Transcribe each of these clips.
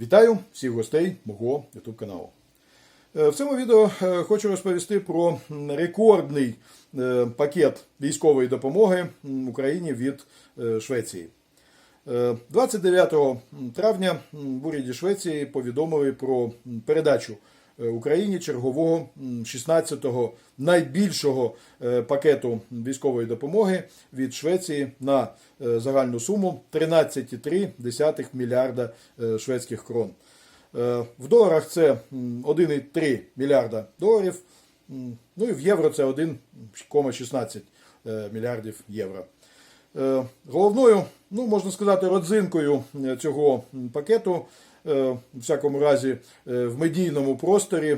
Вітаю всіх гостей мого YouTube каналу. Е, В цьому відео е, хочу розповісти про рекордний е, пакет військової допомоги Україні від Швеції. Е, 29 травня в уряді Швеції повідомили про передачу Україні чергового 16-го найбільшого е, пакету військової допомоги від Швеції на е, загальну суму 13,3 мільярда е, шведських крон. Е, В доларах це 1,3 мільярда доларів. Ну і в євро це 1,16 е, мільярдів євро. Е, Головною, ну можна сказати, родзинкою е, цього пакету, е, в всякому разі, е, в медійному просторі.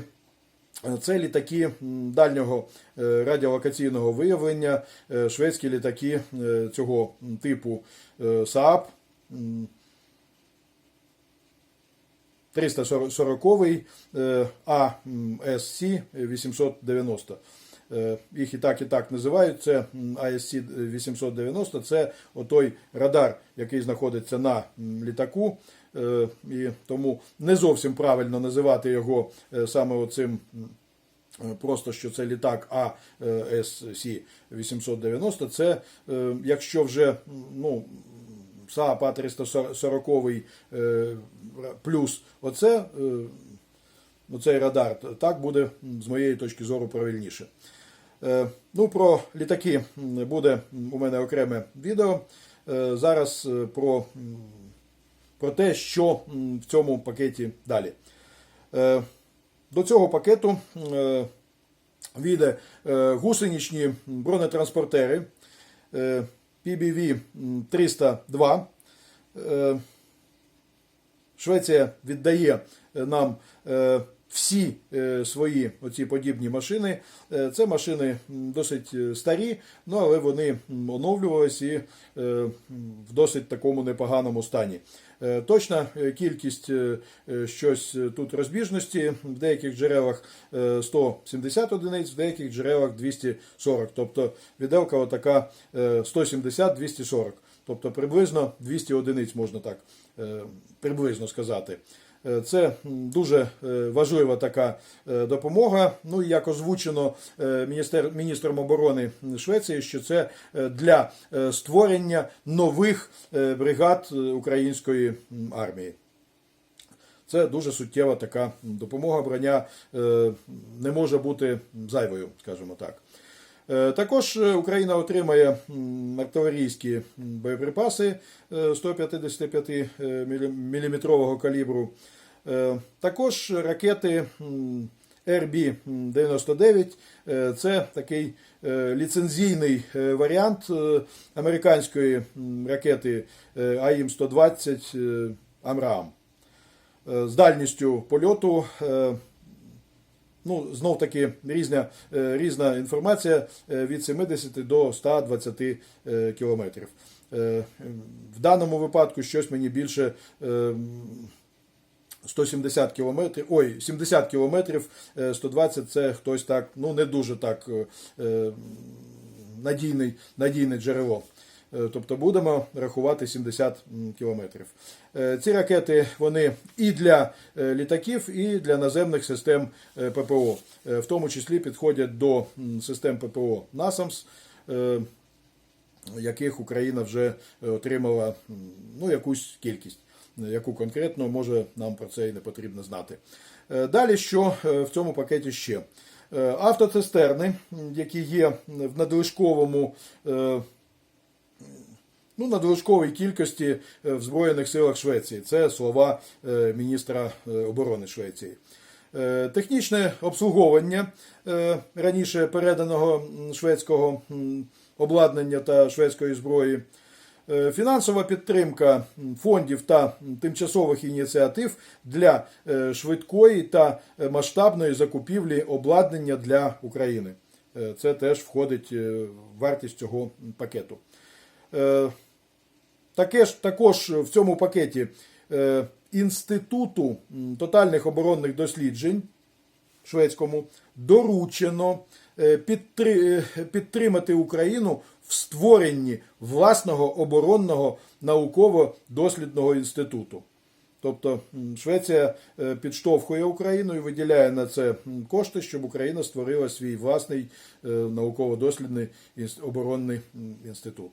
е, Це літаки дальнього е, радіолокаційного виявлення, е, шведські літаки е, цього типу е, Saab. 340 АСС 890. Е, Їх і так, і так називають. Це АСС 890, це отой радар, який знаходиться на літаку. Е, І тому не зовсім правильно називати його е, саме оцим. Просто що це літак АСС 890, це якщо вже ну, САП А340 е, плюс оце, оцей радар, так буде з моєї точки зору правильніше. Е, Ну, про літаки буде у мене окреме відео. Е, Зараз е, про, про те, що в цьому пакеті далі. До цього пакету війде гусеничні бронетранспортери PBV 302. Е, Швеція віддає нам всі е, свої оці подібні машини. Е, Це машини досить е, старі, ну але вони оновлювалися і в досить такому непоганому стані. Точна кількість щось тут розбіжності в деяких джерелах е, 170 одиниць, в деяких джерелах 240. Тобто віделка отака е, 170-240. Тобто приблизно 200 одиниць можна так приблизно сказати. Е, Це дуже е, важлива така е, допомога. Ну і як озвучено міністром оборони Швеції, що це для створення нових бригад української армії. Це дуже суттєва така допомога. Броня не може бути зайвою, скажімо так. Е, Також е, Україна отримає артилерійські боєприпаси е, 155 мм калібру. Е, Також ракети м, RB-99 е, це такий е, ліцензійний е, варіант е, американської ракети е, АІМ-120 Амрам з дальністю польоту. Ну, знов таки різна, е, різна інформація е, від 70 до 120 е, кілометрів. В даному випадку щось мені більше е, 170 кілометрів, ой, 70 кілометрів, е, 120 це хтось так, ну не дуже так надійний, надійне джерело. Е, Тобто будемо рахувати 70 кілометрів. Е, Ці ракети вони і для е, літаків, і для наземних систем ППО. В тому числі підходять до систем ППО е, яких Україна вже отримала ну, якусь кількість. Яку конкретно може нам про це і не потрібно знати. Далі, що в цьому пакеті ще? Автоцистерни, які є в надлишковому ну, надлишковій кількості е, в Збройних силах Швеції. Це слова е, міністра е, оборони Швеції. Технічне обслуговування раніше переданого шведського обладнання та шведської зброї. Фінансова підтримка фондів та тимчасових ініціатив для швидкої та масштабної закупівлі обладнання для України. Це теж входить в вартість цього пакету. Таке ж, також в цьому пакеті е, Інституту тотальних оборонних досліджень шведському доручено е, е, підтримати Україну в створенні власного оборонного науково-дослідного інституту. Тобто Швеція е, підштовхує Україну і виділяє на це кошти, щоб Україна створила свій власний науково-дослідний оборонний інститут.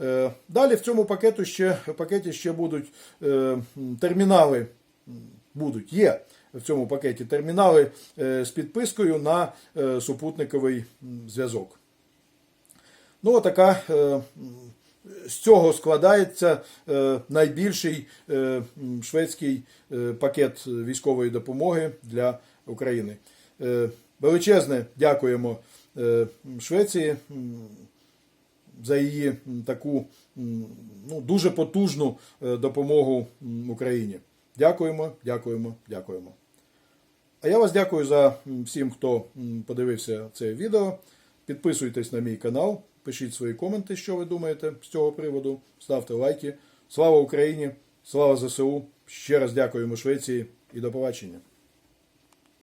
Е, Далі в цьому пакету ще, пакеті ще будуть е, термінали, будуть, є в цьому пакеті термінали е, з підпискою на супутниковий зв'язок. Ну, така з цього складається найбільший шведський пакет військової допомоги для України. Величезне дякуємо Швеції за її таку ну, дуже потужну е, допомогу Україні. Дякуємо, дякуємо, дякуємо. А я вас дякую за всім, хто подивився це відео. Підписуйтесь на мій канал, пишіть свої коменти, що ви думаєте з цього приводу. Ставте лайки. Слава Україні! Слава ЗСУ! Ще раз дякуємо Швеції і до побачення.